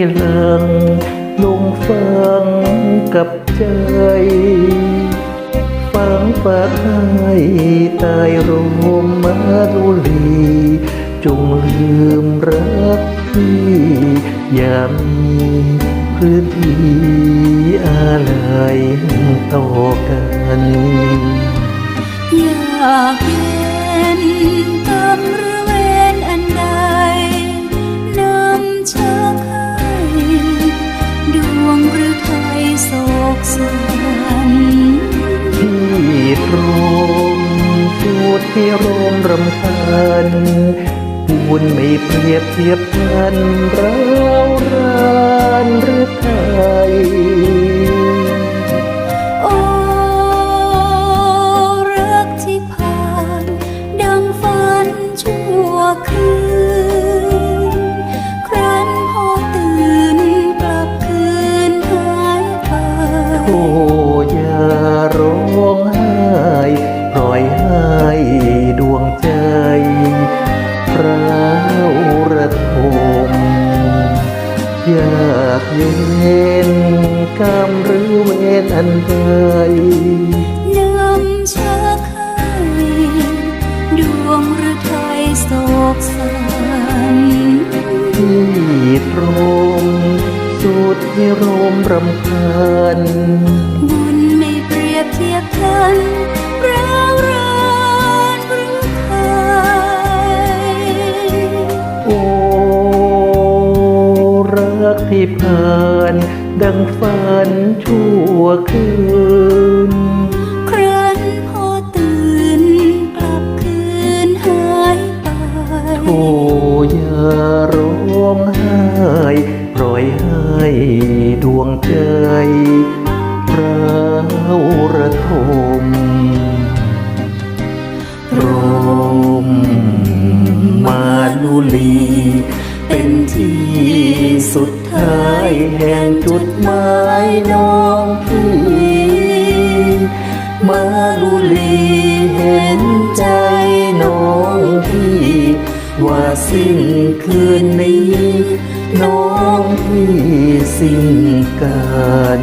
รักที่หลังลงฟังกับใจฟังฝากให้ตายรมมาลุลีจงลืมรักที่อย่ามีพื้นที่อะไรต่อกันอยากเห็นกรรมหรือเวรอันใด พูดที่รมรำคาญพูนไม่เปรียบเทียบกันเรารานหรือไทยโอ้รักที่ผ่าน ดังฝันชั่วคืน ครั้นพอตื่นกลับคืนหายไป เย็นกรรมหรือเวรอันใดนำชักให้ดวงหรือไทยโศกสันที่ตรมสุดที่รมรำคาญ รักที่ผ่านดังฝันชั่วคืน ครั้นพอตื่นกลับคืนหายไปโอ้อย่าร้องไห้ปล่อยให้ดวงใจเราระทมรมมาลุลี เป็นที่สุดท้ายแห่งจุดหมายน้องพี่มาลุลีเห็นใจน้องพี่ ว่าสิ้นคืนนี้ น้องพี่สิ้นกัน